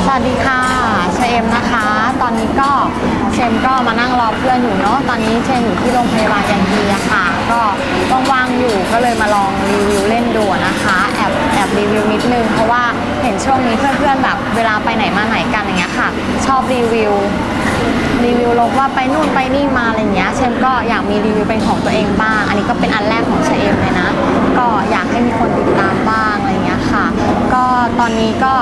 สวัสดีค่ะเชมนะคะ ตอนนี้ก็เชมก็มานั่งรอเพื่อนอยู่เนาะตอนนี้เชมอยู่ที่โรงพยาบาลยันทีอะค่ะ ก็ว่างๆอยู่ก็เลยมาลองรีวิวเล่นดูนะคะแอบแอบรีวิวนิดนึงเพราะว่าเห็นช่วงนี้เพื่อนๆแบบเวลาไปไหนมาไหนกันอย่างเงี้ยค่ะ ชอบรีวิวรีวิวลงว่าไปนู่นไปนี่มาอะไรเงี้ยเชมก็อยากมีรีวิวเป็นของตัวเองบ้าง อันนี้ก็เป็นอันแรกของเชมเลยนะ ก็อยากให้มีคนติดตามบ้างอะไรเงี้ยค่ะ ก็ตอนนี้ก็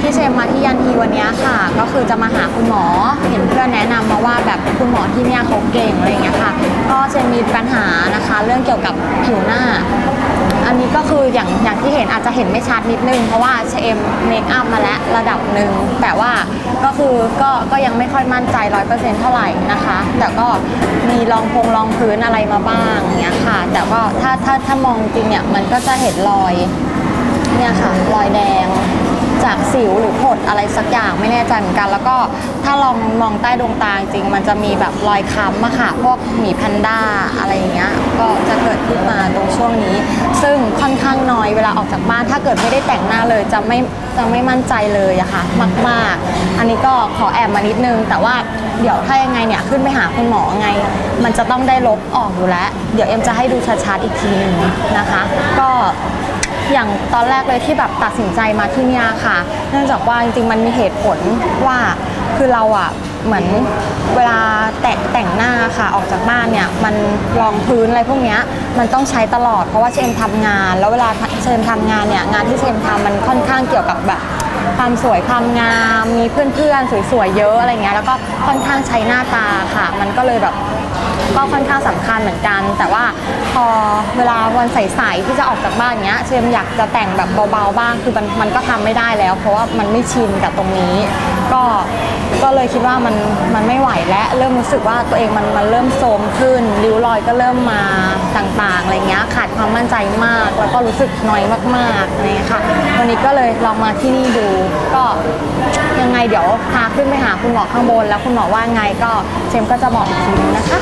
ที่เชมมาที่ยันทีวันนี้ค่ะ ก็คือจะมาหาคุณหมอ เห็นเพื่อนแนะนำมาว่าแบบคุณหมอที่เนี่ยเขาเก่งอะไรเงี้ยค่ะ ก็เชมมีปัญหานะคะ เรื่องเกี่ยวกับผิวหน้า อันนี้ก็คืออย่างอย่างที่เห็นอาจจะเห็นไม่ชัดนิดนึง เพราะว่าเชมเมคอัพมาแล้วระดับหนึ่งแต่ว่าก็คือก็ก็ยังไม่ค่อยมั่นใจร้อยเปอร์เซ็นต์เท่าไหร่นะคะ แต่ก็มีรองพงรองพื้นอะไรมาบ้างอย่างเงี้ยค่ะ แต่ก็ถ้าถ้าถ้ามองจริงเนี่ยมันก็จะเห็นรอยเนี่ยค่ะ รอยแดง จากสิวหรือผดอะไรสักอย่างไม่แน่ใจเหมือนกัน แล้วก็ถ้าลองมองใต้ดวงตาจริงมันจะมีแบบรอยค้ำอะค่ะพวกหมีแพนด้าอะไรอย่างเงี้ยก็จะเกิดขึ้นมาตรงช่วงนี้ ซึ่งค่อนข้างน้อยเวลาออกจากบ้าน ถ้าเกิดไม่ได้แต่งหน้าเลยจะไม่จะไม่มั่นใจเลยอะค่ะมาก ๆ อันนี้ก็ขอแอบมานิดนึง แต่ว่าเดี๋ยวถ้ายังไงเนี่ยขึ้นไปหาคุณหมอไง มันจะต้องได้ลบออกอยู่แล้ว เดี๋ยวเอ็มจะให้ดูชัดๆอีกทีหนึงนะคะ ก็ อย่างตอนแรกเลยที่แบบตัดสินใจมาที่นี่ค่ะ เนื่องจากว่าจริงๆมันมีเหตุผลว่าคือเราอะเหมือนเวลาแต่งแต่งหน้าค่ะออกจากบ้านเนี่ยมันรองพื้นอะไรพวกเนี้ยมันต้องใช้ตลอดเพราะว่าเชมทำงาน แล้วเวลาเชมทำงานเนี่ยงานที่เชมทำมันค่อนข้างเกี่ยวกับแบบ ความสวยความงาม มีเพื่อนๆสวยๆเยอะอะไรเงี้ยแล้วก็ค่อนข้างใช้หน้าตาค่ะ มันก็เลยแบบก็ค่อนข้างสำคัญเหมือนกัน แต่ว่าพอเวลาวันใสๆที่จะออกจากบ้านเงี้ยเชมอยากจะแต่งแบบเบาๆบ้างคือมันมันก็ทำไม่ได้แล้ว เพราะว่ามันไม่ชินกับตรงนี้ ก็ก็เลยคิดว่ามันมันไม่ไหวและเริ่มรู้สึกว่าตัวเองมันมันเริ่มโทรมขึ้นริ้วรอยก็เริ่มมาต่างๆอะไรเงี้ยขาดความมั่นใจมาก แล้วก็รู้สึกน้อยมากๆอะไรเงี้ยค่ะ วันนี้ก็เลยลองมาที่นี่ดู ก็ยังไงเดี๋ยวพาขึ้นไปหาคุณหมอข้างบน แล้วคุณหมอว่าไงก็เชมก็จะบอกอีกทีนึงนะคะ